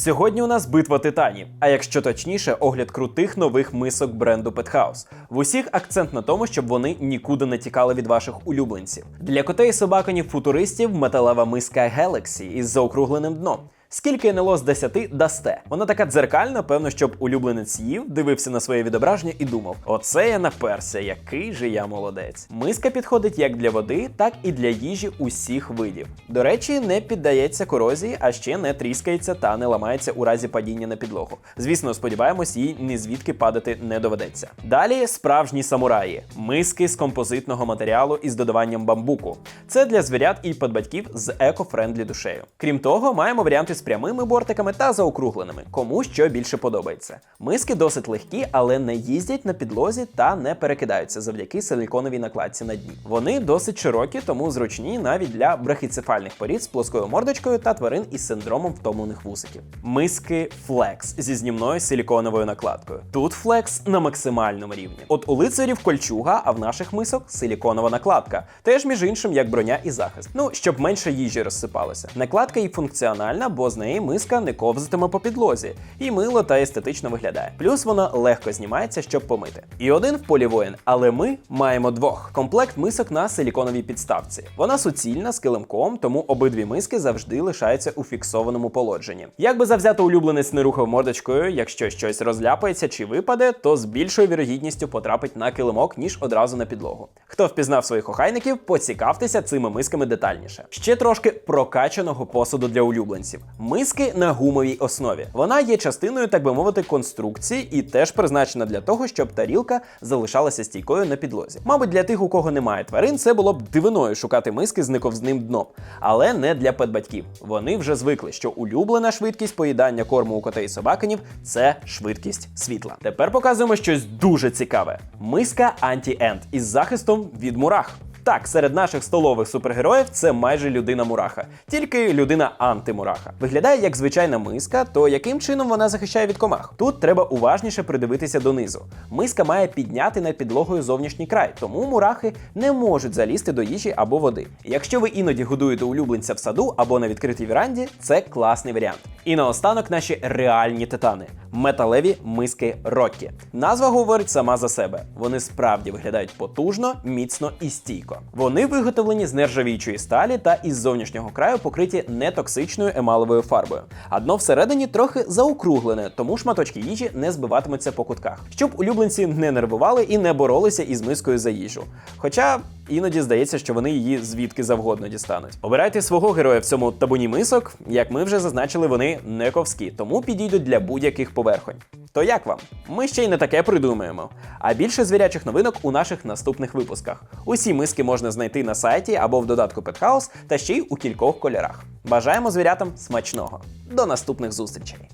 Сьогодні у нас битва титанів, а якщо точніше, огляд крутих нових мисок бренду Pethouse. В усіх акцент на тому, щоб вони нікуди не тікали від ваших улюбленців. Для котей і собаконів футуристів металева миска Galaxy із заокругленим дном. Скільки НЛО з 10 дасте? Вона така дзеркальна, певно, щоб улюбленець їв, дивився на своє відображення і думав: оце я наперся, який же я молодець. Миска підходить як для води, так і для їжі усіх видів. До речі, не піддається корозії, а ще не тріскається та не ламається у разі падіння на підлогу. Звісно, сподіваємось, їй ні звідки падати не доведеться. Далі справжні самураї, миски з композитного матеріалу із додаванням бамбуку. Це для звірят і подбатьків з еко-френдлі душею. Крім того, маємо варіанти з прямими бортиками та заокругленими, кому що більше подобається. Миски досить легкі, але не їздять на підлозі та не перекидаються завдяки силіконовій накладці на дні. Вони досить широкі, тому зручні навіть для брахіцефальних порід з плоскою мордочкою та тварин із синдромом втомлених вусиків. Миски Flex зі знімною силіконовою накладкою. Тут Flex на максимальному рівні. От у лицарів кольчуга, а в наших мисок силіконова накладка. Теж між іншим як броня і захист. Ну щоб менше їжі розсипалося. Накладка і функціональна, бо з неї миска не ковзатиме по підлозі, і мило та естетично виглядає. Плюс вона легко знімається, щоб помити. І один в полі воїн, але ми маємо двох. Комплект мисок на силіконовій підставці. Вона суцільна з килимком, тому обидві миски завжди лишаються у фіксованому положенні. Як би завзято улюбленець не рухав мордочкою, якщо щось розляпається чи випаде, то з більшою вірогідністю потрапить на килимок, ніж одразу на підлогу. Хто впізнав своїх охайників, поцікавтеся цими мисками детальніше. Ще трошки прокачаного посуду для улюбленців. Миски на гумовій основі. Вона є частиною, так би мовити, конструкції і теж призначена для того, щоб тарілка залишалася стійкою на підлозі. Мабуть, для тих, у кого немає тварин, це було б дивиною шукати миски з нековзним дном, але не для педбатьків. Вони вже звикли, що улюблена швидкість поїдання корму у котей і собаканів це швидкість світла. Тепер показуємо щось дуже цікаве: миска Anti-End із захистом від мурах. Так, серед наших столових супергероїв це майже людина мураха, тільки людина антимураха. Виглядає як звичайна миска, то яким чином вона захищає від комах? Тут треба уважніше придивитися донизу. Миска має підняти над підлогою зовнішній край, тому мурахи не можуть залізти до їжі або води. Якщо ви іноді годуєте улюбленця в саду або на відкритій віранді, це класний варіант. І наостанок наші реальні титани металеві миски Роккі. Назва говорить сама за себе. Вони справді виглядають потужно, міцно і стійко. Вони виготовлені з нержавіючої сталі та із зовнішнього краю покриті нетоксичною емаловою фарбою. А дно всередині трохи заокруглене, тому шматочки їжі не збиватимуться по кутках, щоб улюбленці не нервували і не боролися із мискою за їжу. Хоча іноді здається, що вони її звідки завгодно дістануть. Обирайте свого героя в цьому табуні мисок. Як ми вже зазначили, вони не ковські, тому підійдуть для будь-яких поверхонь. То як вам? Ми ще й не таке придумаємо. А більше звірячих новинок у наших наступних випусках. Усі миски можна знайти на сайті або в додатку Петхаус та ще й у кількох кольорах. Бажаємо звірятам смачного. До наступних зустрічей!